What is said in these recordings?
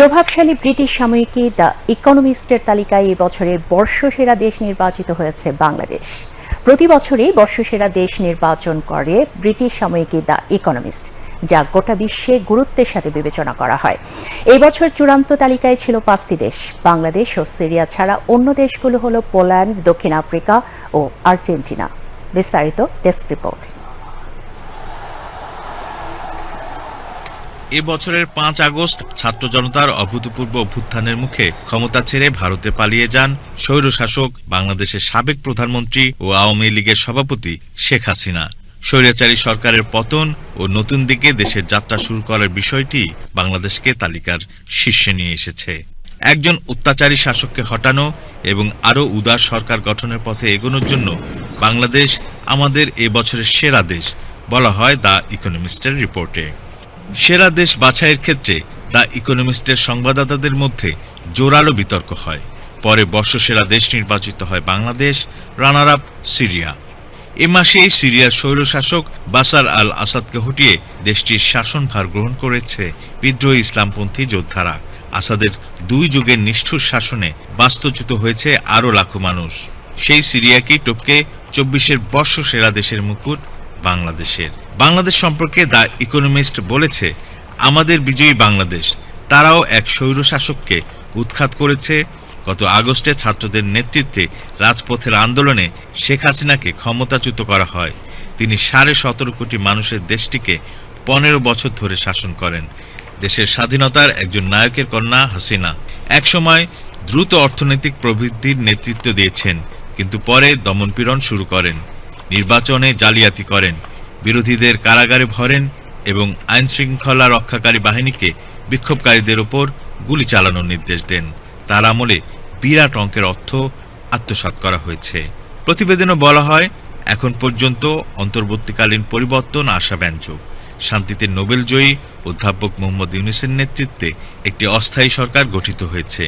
প্রভাবশালী ব্রিটিশ সাময়িকী দ্য ইকোনমিস্টের তালিকায় এই বছরের বর্ষসেরা দেশ নির্বাচিত হয়েছে বাংলাদেশ। প্রতি বছরই বর্ষসেরা দেশ নির্বাচন করে ব্রিটিশ সাময়িকী দ্য ইকোনমিস্ট, যা গোটা বিশ্বে গুরুত্বের সাথে বিবেচনা করা হয়। এই বছর চূড়ান্ত তালিকায় ছিল পাঁচটি দেশ, বাংলাদেশ ও সিরিয়া ছাড়া অন্য দেশগুলো হলো পোল্যান্ড, দক্ষিণ আফ্রিকা ও আর্জেন্টিনা। বিস্তারিত ডেস্ক রিপোর্ট। এ বছরের পাঁচ আগস্ট ছাত্র জনতার অভূতপূর্ব অভ্যুত্থানের মুখে ক্ষমতা ছেড়ে ভারতে পালিয়ে যান স্বৈরশাসক, বাংলাদেশের সাবেক প্রধানমন্ত্রী ও আওয়ামী লীগের সভাপতি শেখ হাসিনা। স্বৈরাচারী সরকারের পতন ও নতুন দিকে দেশের যাত্রা শুরু করার বিষয়টি বাংলাদেশকে তালিকার শীর্ষে নিয়ে এসেছে। একজন অত্যাচারী শাসককে হটানো এবং আরও উদার সরকার গঠনের পথে এগোনোর জন্য বাংলাদেশ আমাদের এ বছরের সেরা দেশ বলা হয় দ্য ইকোনমিস্টের রিপোর্টে। সেরা দেশ বাছাইয়ের ক্ষেত্রে দ্য ইকোনমিস্টের সংবাদদাতাদের মধ্যে জোরালো বিতর্ক হয়। পরে বর্ষসেরা দেশ নির্বাচিত হয় বাংলাদেশ রানার আপ সিরিয়া। এ মাসেই সিরিয়ার স্বৈরশাসক বাসার আল আসাদকে হটিয়ে দেশটির শাসনভার গ্রহণ করেছে বিদ্রোহী ইসলামপন্থী যোদ্ধারা। আসাদের দুই যুগের নিষ্ঠুর শাসনে বাস্তুচ্যুত হয়েছে আরও লাখো মানুষ। সেই সিরিয়াকেই টপকে চব্বিশের বর্ষ সেরা দেশের মুকুট বাংলাদেশের। বাংলাদেশ সম্পর্কে দ্য ইকোনমিস্ট বলেছে, আমাদের বিজয়ী বাংলাদেশ। তারাও এক স্বৈরশাসককে উৎখাত করেছে। গত আগস্টে ছাত্রদের নেতৃত্বে রাজপথের আন্দোলনে শেখ হাসিনাকে ক্ষমতাচ্যুত করা হয়। তিনি সাড়ে সতেরো কোটি মানুষের দেশটিকে পনেরো বছর ধরে শাসন করেন। দেশের স্বাধীনতার একজন নায়কের কন্যা হাসিনা একসময় দ্রুত অর্থনৈতিক প্রবৃদ্ধির নেতৃত্ব দিয়েছেন, কিন্তু পরে দমনপীড়ন শুরু করেন। নির্বাচনে জালিয়াতি করেন। বিরোধীদের কারাগারে ভরেন এবং আইন শৃঙ্খলা রক্ষাকারী বাহিনীকে বিক্ষোভকারীদের ওপর গুলি চালানোর নির্দেশ দেন। তার আমলে বিরাট অঙ্কের অর্থ আত্মসাৎ করা হয়েছে। প্রতিবেদনে বলা হয়, এখন পর্যন্ত অন্তর্বর্তীকালীন পরিবর্তন আশাব্যঞ্জক শান্তিতে নোবেলজয়ী অধ্যাপক মোহাম্মদ ইউনিসের নেতৃত্বে একটি অস্থায়ী সরকার গঠিত হয়েছে।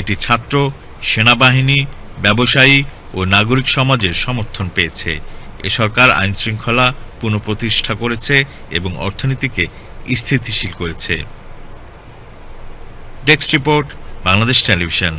এটি ছাত্র, সেনাবাহিনী, ব্যবসায়ী ও নাগরিক সমাজের সমর্থন পেয়েছে। এ সরকার আইন শৃঙ্খলা পুনঃপ্রতিষ্ঠা করেছে এবং অর্থনীতিকে স্থিতিশীল করেছে। Desk report Bangladesh television.